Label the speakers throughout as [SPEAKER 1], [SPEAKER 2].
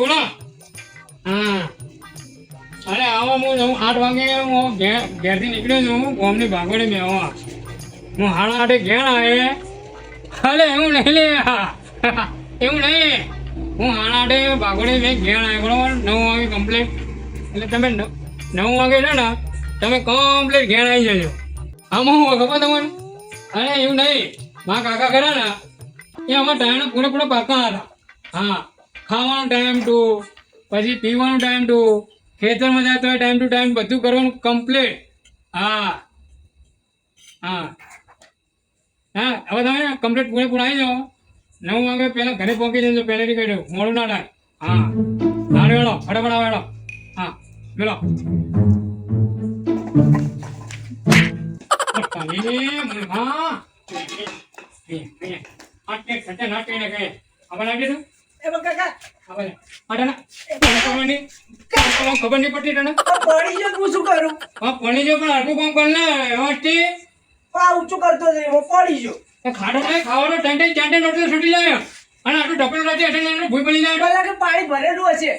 [SPEAKER 1] બોલો હા અરે આવો હું આઠ વાગે હું ઘેરથી નીકળ્યો છું હું ગોમની મેં બેહો હું હાડા આઠે ઘેર આવે અરે એવું નહીં લે એવું નહીં હું હાડા આઠે ભાગોળે મેં ઘેર આવે બરોબર નવ વાગે કમ્પ્લીટ. એટલે તમે નવ વાગે છે ને, તમે કમ્પ્લીટ ઘેર આવી જજો. આમાં હું ખબર તમને? અરે એવું નહીં. મા કાકા ખરા ને, એ અમારા ટાઈમ પૂરેપૂરા પાકા હતા. હા, ખાવાનો ટાઈમ ટુ પછી પીવાનો ટાઈમ ટુ ખેતરમાં જાય તો ટાઈમ ટુ ટાઈમ બધું કરવાનું કમ્પ્લીટ હા. હા. હા, હવે તમે કમ્પ્લીટ પૂરેપૂરા આવી જાઓ. નવ વાગે પહેલાં ઘરે પહોંચી જજો, પહેલેથી કહી દઉં. મોડું ના થાય. હા. હા વેળો ફટાફટ વેળો હા વેળો ખબર
[SPEAKER 2] પડી કરું
[SPEAKER 1] પડી જો કામ કર
[SPEAKER 2] ઊંચું કરતો હું પડી
[SPEAKER 1] એ ખાડો નહીં ખાવાનો ટેન્ટે ચાંટે નોટલે છૂટી જાય અને આટલું ડબલ રાતે એટલે એને ભૂઈ બની જાય
[SPEAKER 2] પાણી ભરેલું હશે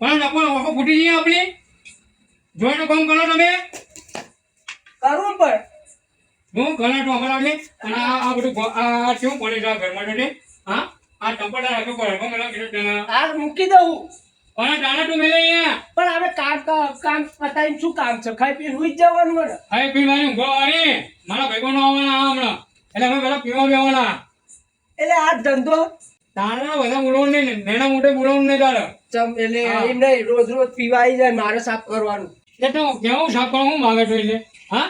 [SPEAKER 1] પણ આપણો આખો ફૂટી જઈએ આપણી જોઈનું કામ કરો તમે
[SPEAKER 2] કરવું પણ
[SPEAKER 1] હું ઘણા અમારા અને આ બધું આ શું પડે છે ઘરમાં એટલે હા? આ ટંપટા રાખવું પડે. મેલા કીધું
[SPEAKER 2] આ મૂકી દઉં.
[SPEAKER 1] અને દાણા તું મેલે અહીંયા.
[SPEAKER 2] પણ હવે કામ કામ પતાવીને શું કામ છે? ખાઈ પી સુઈ જવાનું મને
[SPEAKER 1] ખાઈ પીવાની ઊંઘો આવી. મારા ભાઈબંધો આવવાના આ હમણાં. એટલે અમે પેલા પીવા બેવાના
[SPEAKER 2] એટલે આ ધંધો?
[SPEAKER 1] તારા બધા બોલવાનું નહીં. નેના મોટે બોલવાનું નહીં તારે
[SPEAKER 2] ચમ એટલે. એમ નહીં રોજ રોજ પીવા આવી જાય મારે સાફ કરવાનું.
[SPEAKER 1] એટલે તો કેવું સાફ કરવા હું માગે તો એટલે. હા?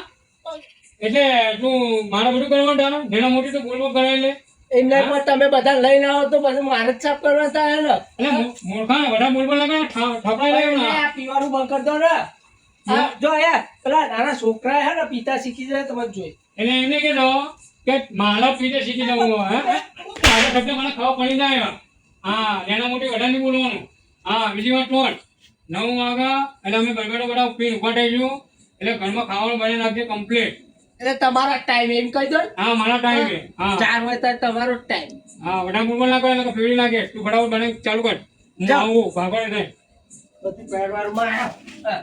[SPEAKER 1] એટલે તું મારે બધું કરવાનું તારે નેના મોટી તો બોલવા કરે એટલે
[SPEAKER 2] એમ તમે બધા લઈને આવો તો પછી મારે જ સાફ કરવા થાય ને.
[SPEAKER 1] એટલે મૂર્ખા બધા બોલવા લાગે થપડાઈ લાગે
[SPEAKER 2] આ પીવાનું બંધ કરતો ને. જો એ પેલા નાના છોકરા હે ને પીતા શીખી જાય તમે જોઈ.
[SPEAKER 1] એટલે એને કીધો કે મારા પીતે શીખી જવું હે? મારા શબ્દ મને ખબર પડી જાય હા નેના મોટી વધારે નહીં બોલવાનું. હા બીજી વાત નોટ નવ વાગા એટલે અમે બરગડો બધા ઊભા થઈશું એટલે ઘરમાં ખાવાનું બની નાખીએ કમ્પ્લીટ
[SPEAKER 2] એટલે તમારા ટાઈમ એમ કહી દો
[SPEAKER 1] હા મારા ટાઈમે હા.
[SPEAKER 2] ચાર વાગે ત્યારે તમારો ટાઈમ
[SPEAKER 1] હા વડા બોલવા ના કરે એટલે ફેરી નાખે. તું ફટાફટ બને ચાલુ કર. હું. આવું ભાગો ને
[SPEAKER 2] બધું હા,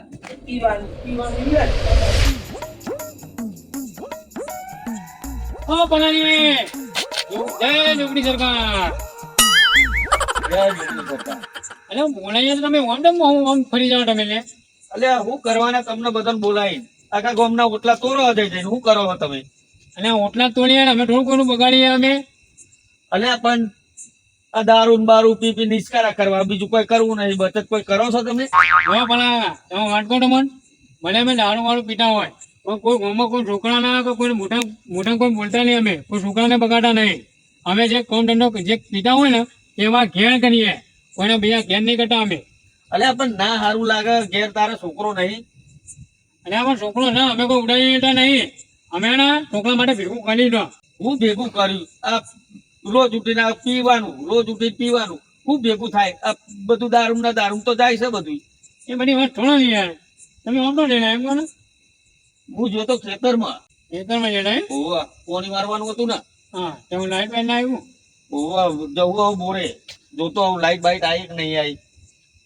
[SPEAKER 2] પીવાનું પીવાનું જ.
[SPEAKER 1] ઓ પલાની જય જોગડી સરકાર. તો તમે ઓમ તેમ ઓમ ઓમ ફરી જાઓ તમે લે.
[SPEAKER 3] અલ્યા હું કરવાના તમને બધાને બોલાવી આખા ગામના ઓટલા તોડવા દઈ જઈને શું કરો છો તમે?
[SPEAKER 1] અને ઓટલા તોડીએ અમે થોડું ઘણું બગાડીએ અમે.
[SPEAKER 3] અલ્યા પણ આ દારૂ બારૂ પી પી નિષ્કારા કરવા બીજું કોઈ કરવું નહીં બચત કોઈ કરો છો તમે?
[SPEAKER 1] હવે પણ તમે વાંચકો તો મન. મને અમે દારૂ વાળું પીતા હોય. પણ કોઈ ગામમાં કોઈ છોકરા ના કે કોઈ મોટા મોટા કોઈ બોલતા નહીં અમે. કોઈ છોકરાને બગાડતા નહીં. અમે જે કોમ ધંધો જે પીતા હોય ને એમાં ઘેર કરીએ. કોઈને બીજા ઘેર નહીં કરતા અમે.
[SPEAKER 3] અલ્યા પણ ના સારું લાગે ઘેર તારે છોકરો નહીં.
[SPEAKER 1] અને આમાં છોકરો ના અમે કોઈ ઉડાવી લેતા નહીં. અમે એના છોકરા માટે ભેગું કરી દો.
[SPEAKER 3] હું ભેગું કર્યું. આ રોજ ઉઠીને પીવાનું, રોજ ઉઠીને પીવાનું. ખૂબ ભેગું થાય. આ બધું દારૂ ના દારૂ તો જાય છે બધું
[SPEAKER 1] એ બધી વાત થોડો નહીં યાર તમે વાંધો નહીં એમ કહો ને.
[SPEAKER 3] હું જોતો ખેતરમાં.
[SPEAKER 1] ખેતરમાં જણાય
[SPEAKER 3] ઓવા, પોણી મારવાનું હતું ને.
[SPEAKER 1] હા તમે લાઈટ બાઈટ ના આવ્યું
[SPEAKER 3] ઓવા, જવું આવું બોરે જોતો આવું લાઈટ બાઈટ આવી કે નહીં આવી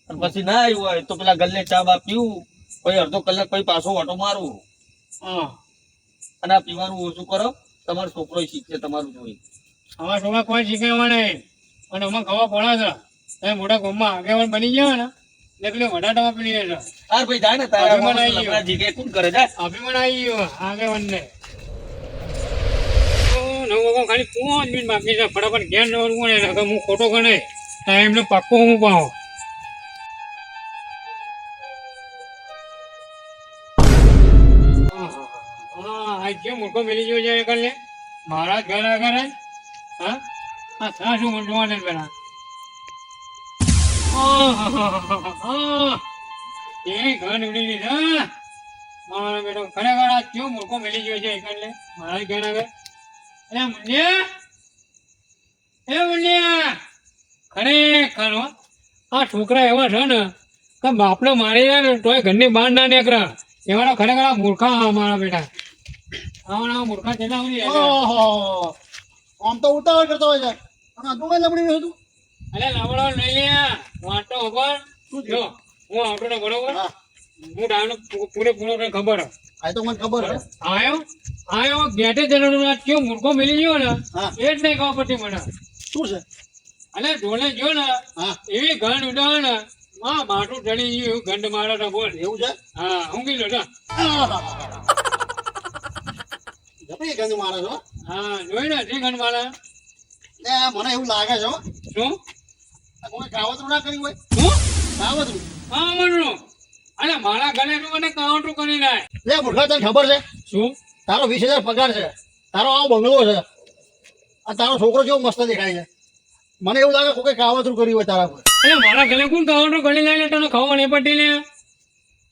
[SPEAKER 3] અને પછી ના આવ્યું હોય તો પેલા ગલ્લે ચા બા પીવું. પછી અડધો કલાક પછી પાછો ઓટો મારવું
[SPEAKER 1] હા.
[SPEAKER 3] અને આ પીવાનું ઓછું કરો તમારો છોકરો શીખશે તમારું જોઈ
[SPEAKER 1] અમારા છોકરા કોઈ શીખવા નહીં. અને અમે ખવા પડે છે. તમે મોટા ગામમાં આગેવાન બની ગયા ને એટલે વડાટામાં છે.
[SPEAKER 3] હાર ભાઈ જાય ને તારા
[SPEAKER 1] અભિમાન આવી ગયું.
[SPEAKER 3] જીગે કોણ કરે? જાય
[SPEAKER 1] અભિમાન આવી ગયો આગેવાન ને નવ ખાલી પાંચ મિનિટ બાકી છે. ફટાફટ ઘેર નકર હું ખોટો ગણે એમને પાક્કો હું પાઉં. આ જે મૂર્ખો મિલી ગયો છે એ કરીને મારા ઘર આગળ જ, હા? આ થા શું પેલા? એ ઘર નીકળી લીધા મારો બેટો ખરેખર આ કયો મૂર્ખો મિલી ગયો છે એ કરીને મારા ઘર? આગળ અરે મુન્યા એ મુન્યા ખરેખર આ છોકરા એવા છે ને કે બાપને મારી જાય ને તોય ઘરની બહાર ના નીકળે. એવા તો ખરેખર મૂર્ખા મારા બેટા.
[SPEAKER 4] આમ તો ઉતાવળ કરતો હોય છે. અને તું કઈ લબડી રહ્યો તું
[SPEAKER 1] અલે લવડો લઈ લે વાંટો ઉપર
[SPEAKER 4] શું
[SPEAKER 1] જો હું આવતો ને બરોબર.
[SPEAKER 4] હું.
[SPEAKER 1] ડાયનો પૂરેપૂરો કઈ ખબર
[SPEAKER 4] આ તો મને ખબર છે
[SPEAKER 1] આયો? આયો? ગેટે જણાનું આ કેવો મૂર્ખો મિલી ગયો ને. એ જ નહીં ખબર પડતી મને.
[SPEAKER 4] શું છે?
[SPEAKER 1] અલે ઢોલે જો ને?
[SPEAKER 4] હા.
[SPEAKER 1] એવી ગંધ ઉડાવે ને? માં માટું ચડી ગયું ગંધ મારે બોલ.
[SPEAKER 4] એવું છે?
[SPEAKER 1] હા ઊંઘી લો.
[SPEAKER 4] જબરી ગંધ મારે છો.
[SPEAKER 1] હા જોઈ ને જે ગંધ મારે?
[SPEAKER 4] ને મને એવું લાગે છે
[SPEAKER 1] શું?
[SPEAKER 4] કોઈ કાવતરું ના કર્યું હોય?
[SPEAKER 1] શું?
[SPEAKER 4] કાવતરું?
[SPEAKER 1] હા મારા ઘરે નું મને કાઉન્ટર કરી નાય.
[SPEAKER 4] લે મૂર્ખા તને ખબર છે?
[SPEAKER 1] શું?
[SPEAKER 4] તારો વીસ હજાર પગાર છે. તારો આવો બંગલો છે. આ તારો છોકરો કેવો મસ્ત દેખાય છે. મને એવું લાગે કોઈ કાવતરું કર્યું હોય તારા પર.
[SPEAKER 1] મારા ઘરે કોણ કાવતરું કરી લે? તને ખબર નહીં પડતી લે.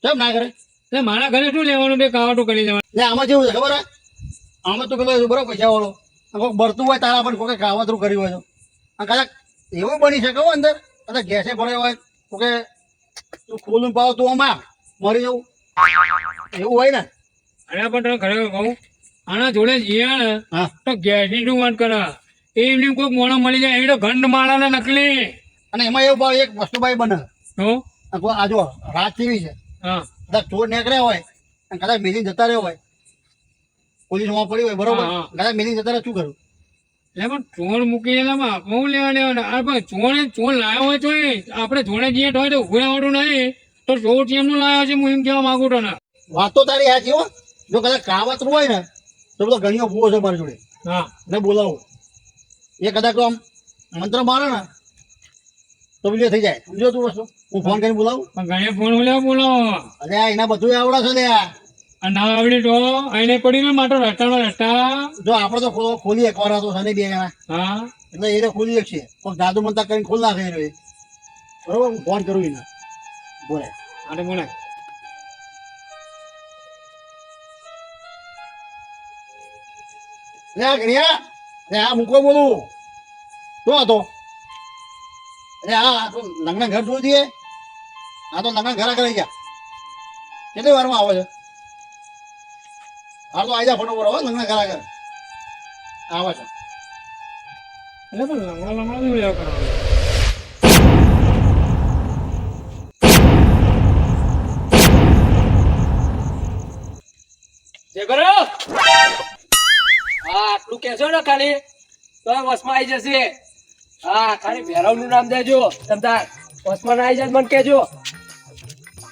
[SPEAKER 4] કેમ ના કરે?
[SPEAKER 1] એટલે મારા ઘરે શું લેવાનું બે કાવટું કરી લેવાનું?
[SPEAKER 4] એટલે આમાં જેવું છે ખબર હે? આમાં તો પેલો બરાબર પૈસા વાળો કોઈક બરતું હોય તારા પણ કોઈ કાવતરું કર્યું હોય તો. કદાચ એવું બની શકે હો અંદર. કદાચ ગેસે ભરાયો હોય. કે તું ખોલું પાવ તું આમાં મરી જવું. એવું હોય ને?
[SPEAKER 1] અરે પણ તમે ખરેખર કહું આના જોડે જઈએ ને તો ગેસની શું વાત કરે? એ એમને કોઈ મોણો મળી જાય એ તો ગંધ માળાને નકલી.
[SPEAKER 4] અને એમાં એવું ભાવ એક વસ્તુભાઈ બને.
[SPEAKER 1] શું
[SPEAKER 4] આ જો રાત કેવી છે?
[SPEAKER 1] હા.
[SPEAKER 4] કદાચ ચોર નીકળ્યા હોય અને કદાચ મિલી જતા રહ્યો હોય પોલીસમાં પડી હોય બરોબર? દાદા મેલી જતા શું કરું?
[SPEAKER 1] એટલે ચોર મૂકીને એમાં લેવા પણ ચોર ચોર લાવ્યો હોય તો આપણે ચોણે જઈએ તો ઉભું રહેવાનું નહીં. તો ચોર એમનું લાવ્યો છે હું એમ કહેવા માંગુ તો ને
[SPEAKER 4] વાત તો તારી સાચી હો. જો કદાચ કાવતરું હોય ને તો બધો ઘણીઓ ભૂવો છે મારી જોડે.
[SPEAKER 1] હા.
[SPEAKER 4] ને બોલાવો. એ કદાચ તો આમ મંત્ર મારે ને તો બીજો થઈ જાય. સમજો તું વસ્તુ. હું ફોન કરીને બોલાવું.
[SPEAKER 1] પણ ઘણી ફોન બોલાવો બોલાવો?
[SPEAKER 4] અરે એના બધું આવડે છે લે આ.
[SPEAKER 1] ના આવડી તો એને પડીને માટો રસ્તાનો રસ્તા
[SPEAKER 4] જો આપણે તો ખોલી એક વાર તો શનિ બે જણા
[SPEAKER 1] હા.
[SPEAKER 4] એટલે એ તો ખોલી શકશે પણ દાદુ મંતા કરીને ખોલ નાખે એ બરોબર? હું ફોન કરું એને. બોલે.
[SPEAKER 1] અરે બોલે.
[SPEAKER 4] લે ઘડિયા લે આ મૂકો બોલું. શું હતો અરે આ તો લગ્ન ઘર જોઈ દઈએ આ તો લગ્ન ઘર આગળ ગયા. કેટલી વારમાં આવે છે? હા તો આજા ફટોફટ હો લગ્ન કરા કર. આવા છો.
[SPEAKER 1] એટલે પણ લંગડા લંગડા શું લેવા કરવાનું
[SPEAKER 2] જે કરો હા આટલું કહેશો ને ખાલી તો વસમાં આવી જશે. હા ખાલી ભેરવનું નામ દેજો તમતાર. વસમાં આવી જાય મને કહેજો.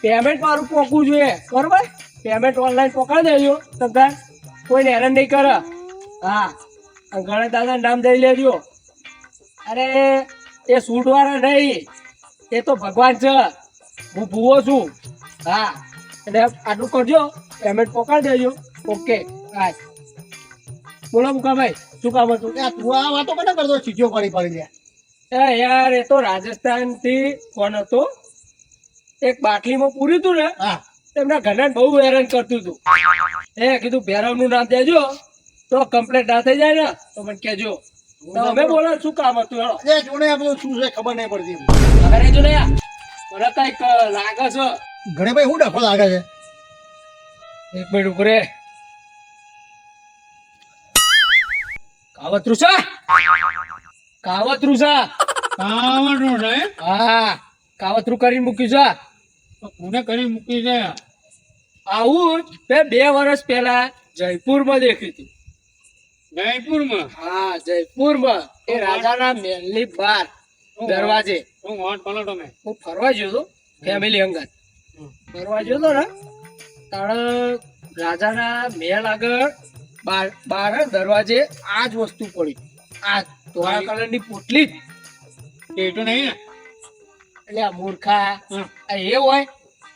[SPEAKER 2] પેમેન્ટ મારું પોકવું જોઈએ બરોબર? પેમેન્ટ ઓનલાઈન પોકાડી દેજો તમે કોઈને હેરાન નહીં કરે. હા. અને ગણેશ દાદા નામ દઈ લેજો. અરે એ સૂટવાળા નહીં. એ તો ભગવાન છે. હું ભૂવો છું. હા. એટલે આટલું કરજો પેમેન્ટ પકડી દેજો. ઓકે હા બોલો મુકાભાઈ શું કામ હતું?
[SPEAKER 4] તું આ વાતો કને કરતો? ચીઠીઓ પડી પડી લે.
[SPEAKER 2] યાર એ તો રાજસ્થાનથી ફોન હતો. એક બાટલીમાં પૂર્યું હતું ને?
[SPEAKER 4] હા.
[SPEAKER 2] તેમના ઘરના બહુ હેરાન કરતું હતું. એ કીધું ભેરવનું નામ દેજો તો કમ્પ્લેટ ના થઈ જાય ને. તો મને કેજો તો અમે બોલો શું કામ હતું
[SPEAKER 4] એ આ બધું શું છે? ખબર નહીં પડતી
[SPEAKER 2] અરે જો મને કંઈક લાગે છે.
[SPEAKER 4] ઘણે ભાઈ હું ડફો લાગે છે?
[SPEAKER 2] એક મિનિટ ઉપરે કાવતરું છે? કાવતરું છે? હા કાવતરું કરીને મૂક્યું છે.
[SPEAKER 1] કોને કરી મૂકી છે?
[SPEAKER 2] આવું મેં બે વર્ષ પહેલા જયપુરમાં દેખ્યું હતું.
[SPEAKER 1] જયપુરમાં?
[SPEAKER 2] હા જયપુરમાં. એ રાજાના મહેલની બહાર દરવાજે.
[SPEAKER 1] હું વાત પલટો મેં
[SPEAKER 2] હું ફરવા ગયો હતો ફેમિલી અંગત. ફરવા ગયો હતો ને તાણે રાજાના મહેલ આગળ બાર બાર દરવાજે આ જ વસ્તુ પડી. આ ધોળા કલરની પોટલી જ.
[SPEAKER 1] એટલું નહીં ને?
[SPEAKER 2] એટલે આ મૂર્ખા એ હોય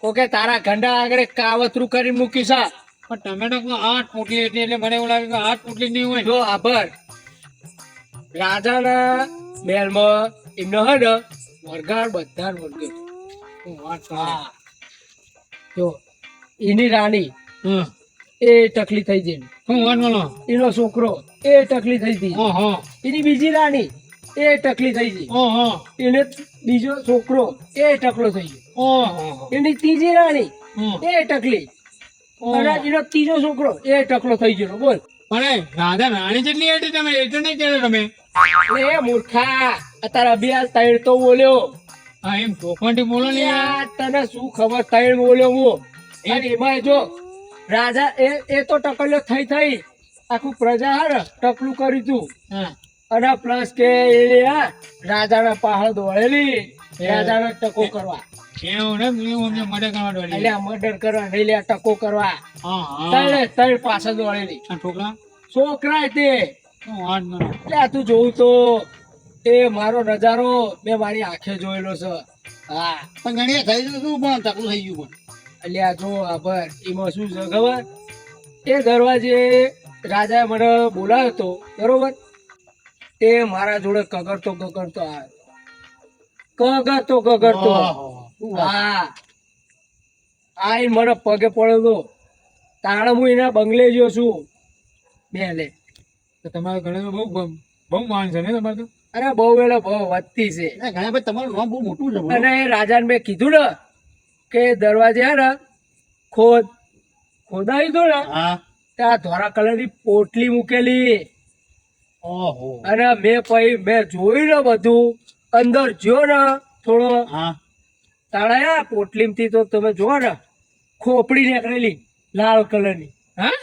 [SPEAKER 2] કોકે તારા ઘંડા આગળ કાવતરું કરી મૂકી છે.
[SPEAKER 1] પણ તમે આઠ પોટલી હતી એટલે મને એવું લાગે કે આઠ પોટલી નહીં હોય.
[SPEAKER 2] જો આભાર. રાજાના મહેલમાં એમનો હે ને વરગાડ બધા વળગ્યો જો એની રાણી. એ ટકલી થઈ જઈ
[SPEAKER 1] હું
[SPEAKER 2] એનો છોકરો એ ટકલી થઈ ગઈ
[SPEAKER 1] ઓહો.
[SPEAKER 2] એની બીજી રાણી એ ટકલી થઈ ગઈ. એને બીજો છોકરો એ ટકલો થઈ ગયો. એની ત્રીજી રાણી એ ટકલી. અને એનો ત્રીજો છોકરો એ ટકલો થઈ ગયો. બોલ.
[SPEAKER 1] પણ રાધા રાણી જેટલી હતી તમે એટલે નહીં કહેતા તમે.
[SPEAKER 2] એ મૂર્ખા. અત્યારે અભ્યાસ તૈણ તો બોલ્યો.
[SPEAKER 1] હા એમ ચોખવટી બોલો ને
[SPEAKER 2] તને શું ખબર તૈણ બોલ્યો હું? એમાં જો રાજા એ એ તો ટકલ્યો થઈ થઈ. આખું પ્રજા હાર ટકલું કર્યું તું.
[SPEAKER 1] હા.
[SPEAKER 2] અને પ્લસ કે એ રાજાના પહાડ દોડેલી. રાજાના ટકો કરવા.
[SPEAKER 1] એવું ને પેલું અમને મદદ કરવા દોડી.
[SPEAKER 2] એટલે મર્ડર કરવા નહીં લે ટકો કરવા.
[SPEAKER 1] હા હા.
[SPEAKER 2] પાછળ દોડેલી.
[SPEAKER 1] છોકરા
[SPEAKER 2] છોકરા તે. આ તું જોઉં તો એ મારો નજારો મેં મારી આંખે જોયેલો છે. હા.
[SPEAKER 4] પણ ઘણી થઈ ગયું શું પણ તકલું થઈ ગયું પણ?
[SPEAKER 2] એટલે આ જો આભાર એમાં શું છે ખબર? એ દરવાજે રાજાએ મને બોલાવ્યો હતો બરોબર? એ મારા જોડે કગરતો કગરતો આવ્યો કગરતો કગરતો. હા. આઈ મને પગે પડ્યો તો. તાણે હું એના બંગલે ગયો છું. બે લે.
[SPEAKER 1] તો તમારા ઘરે બહુ બહુ- માન છે ને તમારે તો?
[SPEAKER 2] અરે બહુ એટલે બહુ વધતી છે.
[SPEAKER 4] ઘણા ભાઈ તમારું નામ બહુ મોટું છે
[SPEAKER 2] અને એ રાજાને મેં કીધું ને કે દરવાજે હે ને ખોદ ખોદાવી દો ને
[SPEAKER 4] હા.
[SPEAKER 2] ત્યાં ધોળા કલરની પોટલી મૂકેલી. અને મેં પછી મેં જોયું ને બધું અંદર જો ને થોડો
[SPEAKER 4] હા.
[SPEAKER 2] તાળા થી તો તમે જુઓ ને ખોપડી નીકળેલી લાલ કલરની.
[SPEAKER 1] હા?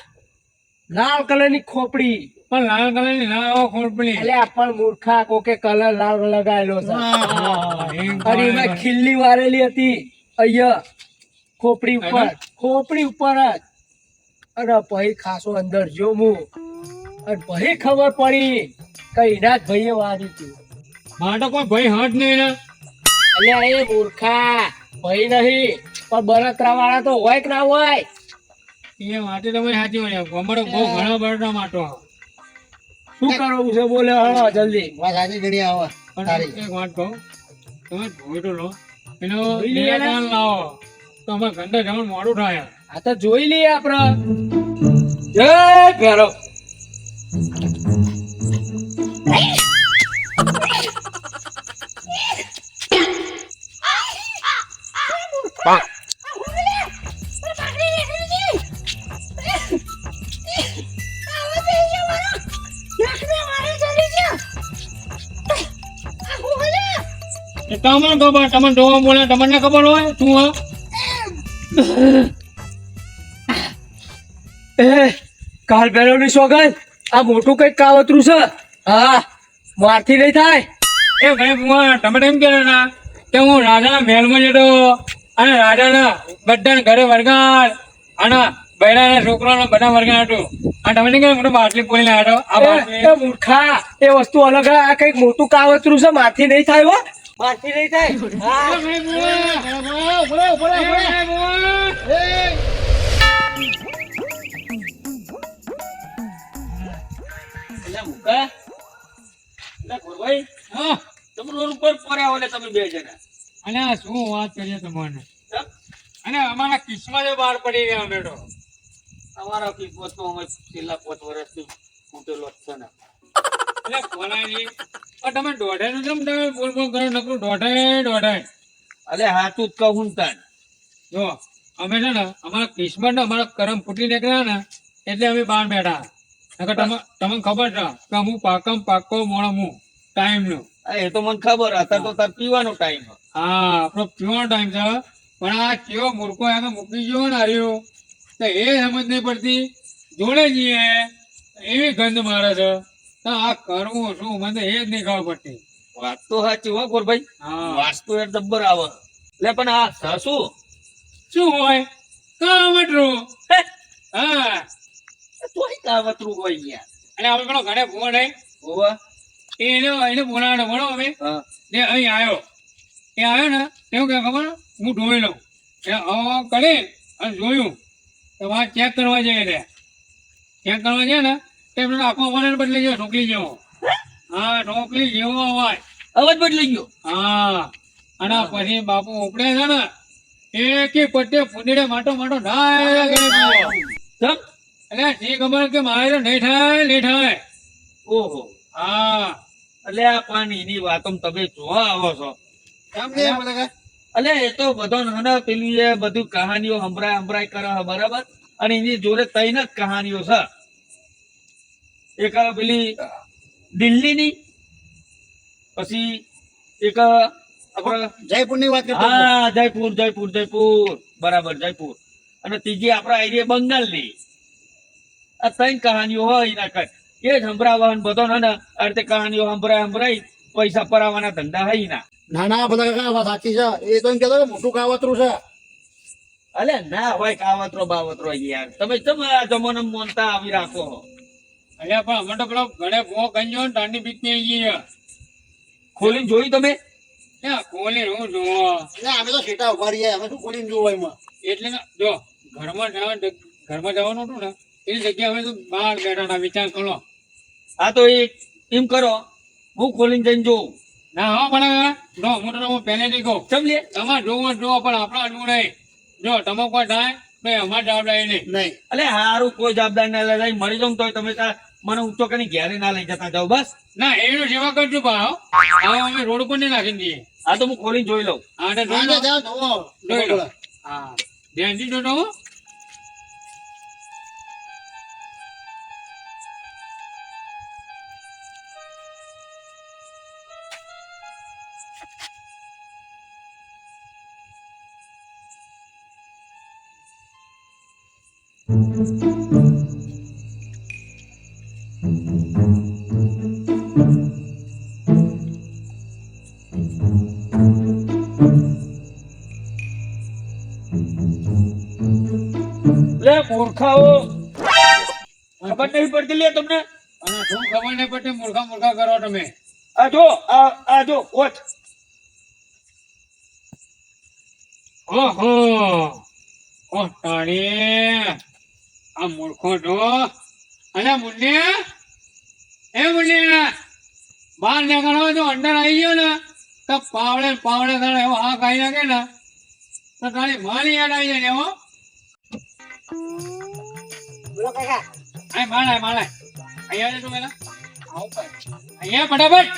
[SPEAKER 2] લાલ કલરની ખોપડી.
[SPEAKER 1] પણ લાલ કલરની ના આવો ખોટપણી
[SPEAKER 2] એટલે પણ મૂર્ખા કોકે કલર લાલ લગાવેલો છે. અને એમાં ખીલ્લી વારેલી હતી અહીંયા ખોપડી ઉપર. ખોપડી ઉપર જ. અને પછી ખાસો અંદર જો હું. અને પછી ખબર પડી કે એના જ ભાઈએ વાર્યું હતું.
[SPEAKER 1] મારે તો કોઈ ભાઈ હટ નહીં ને.
[SPEAKER 2] એટલે એ મૂર્ખા ભાઈ નહીં પણ બળતરા વાળા તો હોય કે ના હોય?
[SPEAKER 1] એ માટે તમે સાચી હોય ગમડો બહુ ઘણા બળતરા માટો
[SPEAKER 2] શું કરવું છે બોલે હળો જલ્દી.
[SPEAKER 4] વાત સાચી ઘડી આવે.
[SPEAKER 1] એક વાત કહું. તમે જોઈ તો લો. એનો
[SPEAKER 2] જોઈ લઈએ ને.
[SPEAKER 1] નિરાકરણ લાવો. તો અમે ઘંટા જવાનું મોડું થાય.
[SPEAKER 2] આ તો જોઈ લઈએ આપણે. જય ભૈરવ.
[SPEAKER 1] તમને ખબર તમને જોવા બોલે તમને ખબર હોય? શું હા
[SPEAKER 2] કાલ પહેલો ની સોગંદ આ મોટું કંઈક કાવતરું છે. હા મારથી નહીં થાય.
[SPEAKER 1] એ ભાઈ તમે એમ કે ના? કે હું રાજાના મહેલમાં જતો અને રાજાના બધાને ઘરે વરગાડ અને બૈરાના છોકરાના બધા વરગાડ હતું. અને તમે નહીં મોટો બાટલી પોલીને આ બાટલી.
[SPEAKER 2] મૂર્ખા એ વસ્તુ અલગ હે. આ કંઈક મોટું કાવતરું છે. મારથી નહીં થાય હો. મારથી નહીં થાય. હા.
[SPEAKER 1] એ ભાઈ ભગવાન! એ ભાઈ ભગવાન!
[SPEAKER 3] એટલે ગોરભાઈ
[SPEAKER 1] હા,
[SPEAKER 3] તમે રોડ ઉપર પડ્યા હોય તમે બે જણા.
[SPEAKER 1] અને શું વાત કરીએ તમને? અને અમારા કિસ્મત બહાર પડી ગયા અમે તો
[SPEAKER 3] તમારા કિસ્મત તો અમે છેલ્લા પાંચ વર્ષથી ફૂટેલો છે ને.
[SPEAKER 1] એટલે પણ તમે દોઢે નું કેમ તમે બોલ બોલ કરો નકરું દોઢે દોઢે
[SPEAKER 3] અલે હાચું જ કહું તાન.
[SPEAKER 1] જો અમે છે ને અમારા કિસ્મત ને અમારા કરમ ફૂટી નીકળ્યા ને એટલે અમે બહાર બેઠા. તમને ખબર છે કે હું પાકમ પાકો મોણો હું. ટાઈમ નો.
[SPEAKER 3] એ તો મને ખબર અત્યારે તો તાર પીવાનો ટાઈમ
[SPEAKER 1] હા આપણો પીવાનો ટાઈમ છે. પણ આ કેવો મૂર્ખો એને મૂકી ગયો ને હાર્યો તો એ સમજ નહીં પડતી. જોડે જઈએ એવી ગંધ મારે છે. તો આ કરવું શું? મને એ જ નહીં ખબર પડતી.
[SPEAKER 3] વાત તો સાચી હો ગોરભાઈ.
[SPEAKER 1] હા.
[SPEAKER 3] વાસ્તુ એ દબ્બર આવે. એટલે પણ આ સાસુ?
[SPEAKER 1] શું હોય? કામટરું હા.
[SPEAKER 3] તોય કાવતરું હોય યાર
[SPEAKER 1] અને આપણે પેલો ઘરે ફોન હે
[SPEAKER 3] હોવા
[SPEAKER 1] એને એને બોલાવવાનો ભણો અમે ને અહીં આવ્યો. એ આવ્યો ને એવું કે ખબર? હું ધોઈ લઉં. એ આ કરી અને જોયું. તમારે ચેક કરવા જઈએ એટલે. ચેક કરવા ને તો એમને આખો અવાજ બદલી ગયો ઢોકલી જેવો. હા? ઢોકલી જેવો અવાજ.
[SPEAKER 3] અવાજ બદલી ગયો?
[SPEAKER 1] હા. અને પછી બાપુ ઉપડે છે ને એક પટ્ટે ફૂંદડે માટો માટો.
[SPEAKER 3] ચમ
[SPEAKER 1] એટલે જે ખબર કે મારે નહીં થાય નહીં થાય.
[SPEAKER 3] ઓહો.
[SPEAKER 1] હા.
[SPEAKER 3] એટલે આ પાણીની વાતો તમે જોવા આવો છો? અલે એ તો બધો નાના પેલી એ બધું કહાનીઓ સંભળાય સંભળાય કરે બરાબર? અને એની જોડે ત્રણ જ કહાનીઓ છે. એક પેલી દિલ્હીની પછી એક
[SPEAKER 4] જયપુરની વાત
[SPEAKER 3] હા જયપુર જયપુર જયપુર. બરાબર જયપુર. અને ત્રીજી આપણા બંગાળ બંગાળની. આ ત્રણ કહાનીઓ હોય એના કઈ. એ જ સંભળાવવાનું બધો ને ને આ રીતે કહાનીઓ સંભળાય સંભળાય પૈસા પરાવવાના ધંધા હોય ના
[SPEAKER 4] ના ના બધા કાકા વાત સાચી છે? એ તો એમ કહેતો કે મોટું કાવતરું છે.
[SPEAKER 3] અલે ના હોય કાવતરો બાવતરો યાર. તમે તમારા આ જમાનો મોનતા આવી રાખો
[SPEAKER 1] અલ્યા પણ અમે તો પેલો ઘણે ભો ગંજો ને ઠંડી બીકની ગઈ
[SPEAKER 3] ખોલીને જોયું તમે?
[SPEAKER 1] કોલી હું જોવો?
[SPEAKER 4] અમે તો સીટા ઊભા રહીએ અમે શું ખોલીને જોવા એમાં?
[SPEAKER 1] એટલે ને જો ઘરમાં જવાનું ઘરમાં જવાનું હતું ને એની જગ્યાએ અમે તો બહાર બેઠા હતા વિચાર કરો.
[SPEAKER 3] આ તો એ એમ કરો હું ખોલીને જઈને જોઉં.
[SPEAKER 1] ના હા પણ જો હું તો હું પહેલેથી કહું.
[SPEAKER 3] ચમ
[SPEAKER 1] તમારે જોવો જોવો પણ આપણે અડવું નહીં. જો તમે કોઈ થાય તો અમારે જવાબદારી નહીં.
[SPEAKER 4] નહીં.
[SPEAKER 3] અલે હારું કોઈ જવાબદારી ના લઈ મરી જાઉં તો તમે તાર મને ઊંચો કરીને ઘેરે ના લઈ જતા જાઓ બસ.
[SPEAKER 1] ના એનું સેવા કરજો હવે અમે રોડ ઉપર નહીં નાખી દઈએ
[SPEAKER 3] આ તો હું ખોલીને જોઈ લઉં.
[SPEAKER 1] હા તો જોઈ
[SPEAKER 4] હા,
[SPEAKER 1] લો.
[SPEAKER 4] જાઓ,
[SPEAKER 1] જોઈ લઉં હા. ધ્યાનથી હો.
[SPEAKER 3] લે મૂર્ખાઓ. ખબર નહીં પડતી લે તમને?
[SPEAKER 1] અને શું ખબર નહીં પડતી? મૂર્ખા મૂર્ખા કરો તમે.
[SPEAKER 3] આ જો આ આ જો વોચ.
[SPEAKER 1] ઓહો ઓ તારી આ મૂર્ખો તો અને મુન્યા એ મુન્યા બહાર નીકળો જો અંદર આવી ગયો ને, તો પાવડે પાવડે તને એવો હા ખાઈ નાખે ને, તો તારી માની યાદ આવી જાય એવો.
[SPEAKER 2] બોલો કાકા.
[SPEAKER 1] આ માલાય અહીંયા આવજો તું પેલા. આવું. અહીંયા ફટાફટ.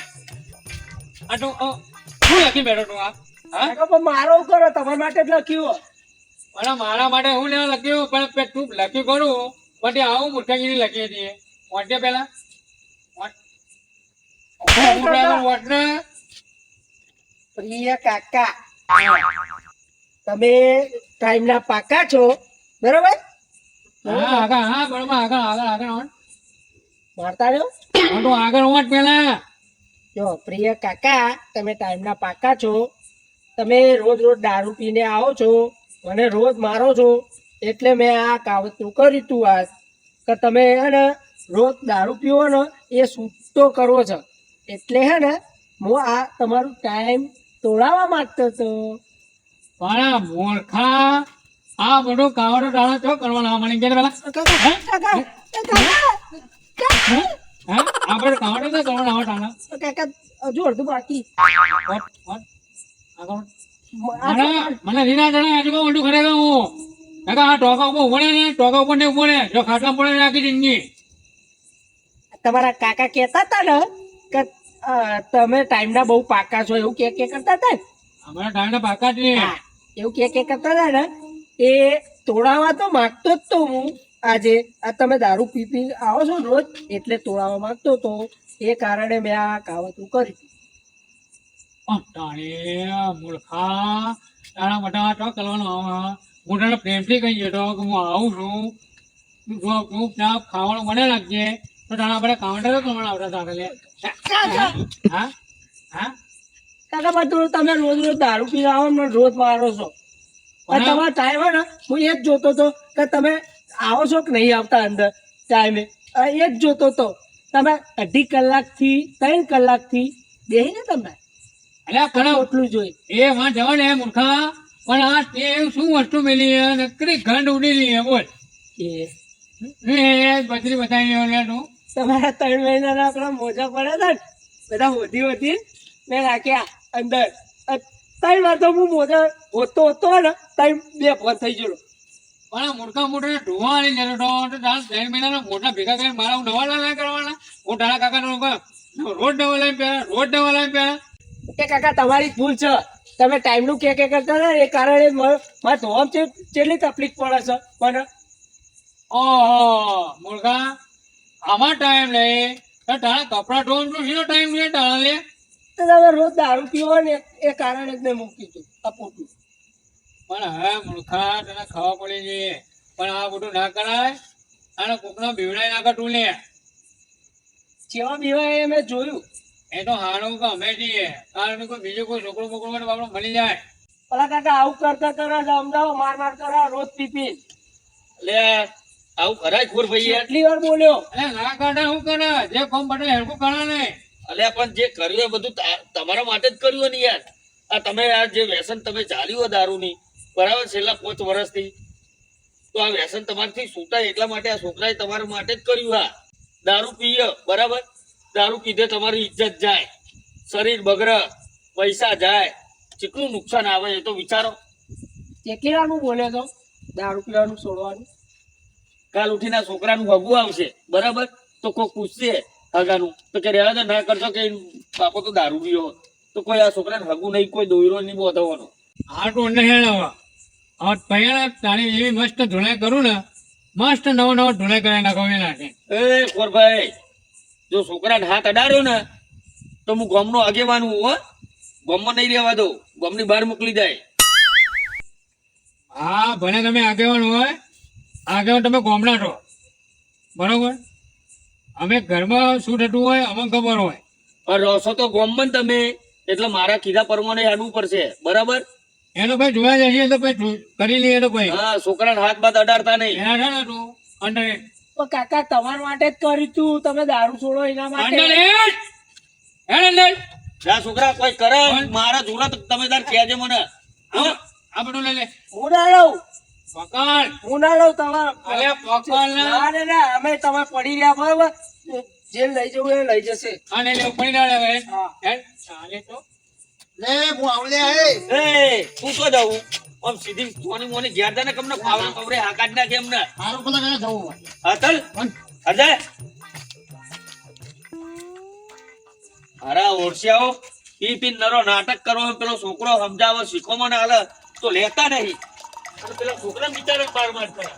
[SPEAKER 1] આ તું શું લખી બેઠો તું આ?
[SPEAKER 2] મારો કરો તમારા માટે જ લખ્યું
[SPEAKER 1] અને મારા માટે હું લેવા લખ્યું પણ તું લખ્યું કરું પછી આવું મૂર્ખાગીરી લખી હતી. વોટે પેલા ને.
[SPEAKER 2] પ્રિય કાકા તમે ટાઈમના પાકા છો બરોબર?
[SPEAKER 1] હા આગળ હા બરોબર આગળ આગળ.
[SPEAKER 2] મારતા રહ્યો?
[SPEAKER 1] હા, આગળ વાંચ પેલા
[SPEAKER 2] જો પ્રિય કાકા તમે ટાઈમ ના પાકા છો તમે રોજ રોજ દારૂ પીને આવો છો મને રોજ મારો છો એટલે મેં આ કાવતરું કર્યું તું આજ. કે તમે હે ને રોજ દારૂ પીવો ને એ સૂતો કરવો છે. એટલે હે ને હું આ તમારું ટાઈમ તોડાવવા માંગતો હતો.
[SPEAKER 1] પણ મોરખા આ બધો કાવડો ડાળો ચો કરવાનો? મને કે પેલા.
[SPEAKER 2] કાકા કાકા એ કાકા
[SPEAKER 1] હે? હે? આ બધું કાવડો તો કરવાનો? આ ડાળો.
[SPEAKER 2] કાકા હજુ અડધું બાકી.
[SPEAKER 1] મને રીના જણા આજે બહુ ઊંડું ખરેખર હું. કાકા આ ટોકા ઉપર ઊભો રહે ને ટોકા ઉપર ને ઊભો રહે જો ખાટલા પડે રાખી જિંદગી
[SPEAKER 2] તમારા કાકા કહેતા હતા ને કે તમે ટાઈમના બહુ પાકા છો એવું કે કે કરતા હતા ને?
[SPEAKER 1] અમારા ટાઈમના પાકા જ
[SPEAKER 2] એવું કે કે કરતા હતા ને? એ તોડાવવા તો માગતો જ તો હું. આજે આ તમે દારૂ પી પી આવો છો રોજ એટલે તોડાવવા માંગતો તો એ કારણે મેં આ કાવતરું કર્યું.
[SPEAKER 1] પણ મૂર્ખા. તારા મોટા ટોક કરવાનો હું. તને પ્રેમથી કહી જતો કે હું આવું છું. જો તું ત્યાં ખાવાનું મને લાગજે તો તારા આપણે કાઉન્ટર જ આવતા હતા હા? હા?
[SPEAKER 2] કાકા બધું તમે રોજ રોજ દારૂ પી આવો મને રોજ મારો છો.
[SPEAKER 1] પણ-
[SPEAKER 2] તમારો ટાઈમ હોય ને હું એ જ જોતો હતો કે તમે આવો છો કે નહીં આવતા અંદર ટાઈમે એ જ જોતો હતો. તમે અઢી કલાકથી ત્રણ કલાકથી બેહીને તમે.
[SPEAKER 1] એટલે પણ
[SPEAKER 2] એટલું જોઈ
[SPEAKER 1] એ માં જવા ને મૂર્ખા. પણ આ તે શું વસ્તુ મેલી? નકરી ઉડી હે બોલ.
[SPEAKER 2] એ.
[SPEAKER 1] બત્રી બતાવી લે
[SPEAKER 2] તમારા ત્રણ મહિનાના આપણા મોજા પડ્યા હતા ને બધા હોધી હોધી મેં રાખ્યા અંદર. ત્રણ વાર તો હું મોજા હોતો હોતો ને ત્રણ બે ફોન થઈ ગયો
[SPEAKER 1] પણ આ મોટા મોટા ઢોવા આલી જતો તો તારા ત્રણ મહિનાના મોટા ભેગા કરીને મારા નવા ના કરવાના? હું તારા કાકા નો રોજ નવા લાવીને પહેલા રોડ નવા લાવીને પહેરા.
[SPEAKER 2] કે કાકા, તમારી ભૂલ છે. તમે ટાઈમનું કે કે કરતા ને, એ કારણે મારે ધોવામ છે કેટલી તકલીફ પડે છે, મને.
[SPEAKER 1] ઓહો, મુર્ગા, આમાં ટાઈમ નહીં તો તારા કપડા ધોવાનું શેનો ટાઈમ લે તારા લે
[SPEAKER 2] તો તમે રોજ દારૂ પીવો ને, એ કારણે જ મેં મૂકી હતું આ પોતું.
[SPEAKER 1] પણ હવે મૂર્ખા, તને ખબર પડી છે. પણ આ બધું ના કરાય, અને કોકનો બીવડાઈ નાખે તું લે.
[SPEAKER 2] જેવા બીવા મેં જોયું.
[SPEAKER 1] એ તો હારું કે અમે છીએ. કારણ કે કોઈ બીજો કોઈ છોકરો બોકરો મને બાપડો મળી જાય.
[SPEAKER 2] પેલા કાકા આવું કરતા કરા છે અમદાવાદ માર માર કરા રોજ પીપી પી
[SPEAKER 3] લે આવું કરાય ખોર ભાઈ
[SPEAKER 2] એટલી વાર બોલ્યો.
[SPEAKER 1] અરે ના કાઢે શું કરે જે કોમ બટે હેડકું કરે ને
[SPEAKER 3] અલે પણ જે કર્યું એ બધું તમારા માટે જ કર્યું ને યાર. આ તમે આ જે વ્યસન તમે ચાલ્યું દારૂની બરાબર છેલ્લા પાંચ વર્ષથી. તો આ વ્યસન તમારથી છૂટાય એટલા માટે આ છોકરાએ તમારા માટે જ કર્યું હા. દારૂ પીય બરાબર? દારૂ પીધે તમારી ઇજ્જત જાય શરીર બગડે પૈસા જાય કેટલું નુકસાન આવે એ તો વિચારો.
[SPEAKER 2] કેટલી વાર હું બોલે તો? દારૂ પીવાનું છોડવાનું
[SPEAKER 3] કાલ ઉઠીને આ છોકરાનું ભગવું આવશે બરાબર? તો કોઈ પૂછશે હગાનું. તો કે રહેવા ના કરશો કે બાપો તો દારૂ પીવો તો કોઈ આ છોકરાને હગું નહીં કોઈ દોયરો નહીં બોધાવાનો.
[SPEAKER 1] આ તો ને હેડ હવે પહેલા તારી એવી મસ્ત ધોળાઈ કરું ને મસ્ત નવો નવો ધોળાઈ કરી નાખો એ નાખે
[SPEAKER 3] એ ખોરભાઈ જો છોકરાને હાથ અડાડ્યો ને તો હું ગોમનો આગેવાન હું હો. ગોમમાં નહીં રહેવા દઉં. ગોમની બહાર મોકલી જાય
[SPEAKER 1] હા ભલે તમે આગેવાન હોય. આગેવાન તમે ગોમના છો. બરોબર? અમે ઘરમાં શું થતું હોય અમને ખબર હોય.
[SPEAKER 3] પણ રહો તો ગોમમાં તમે એટલે મારા કીધા પ્રમાણે હાડવું પડશે. બરાબર?
[SPEAKER 1] એનો ભાઈ જોયા જઈએ તો ભાઈ કરી લઈએ તો ભાઈ
[SPEAKER 3] હા છોકરાને હાથ બાથ અડાડતા નહીં.
[SPEAKER 1] એના છે ને તું
[SPEAKER 2] કાકા તમારા માટે જ કર્યું તું. તમે દારૂ છોડો એના માટે.
[SPEAKER 3] છોકરા કોઈ કરે? મારા જોડા તમે તાર કહેજે મને. હો?
[SPEAKER 1] આ લઈ લે.
[SPEAKER 2] હું ના લઉં.
[SPEAKER 1] પકડ.
[SPEAKER 2] હું ના લઉં તમારા.
[SPEAKER 1] અરે પકડ ના.
[SPEAKER 2] ના ના અમે તમે પડી રહ્યા બરાબર? જે લઈ જવું એ લઈ જશે.
[SPEAKER 1] અને પડી હવે. ચાલે તો.
[SPEAKER 4] લે હું આવલે
[SPEAKER 3] એ તું તો જાઉં. આમ સીધી સોની મોની ઘેર ને કમને પાવડા કવરે હાકાટ નાખે એમને
[SPEAKER 4] મારું પેલા કયા જવું
[SPEAKER 3] અતલ અજય અરે ઓરસિયાઓ પી પી નરો નાટક કરો પેલો છોકરો સમજાવો શીખો મને હાલે. તો લેતા નહીં. પેલા છોકરા બિચારા બાર બાર કરે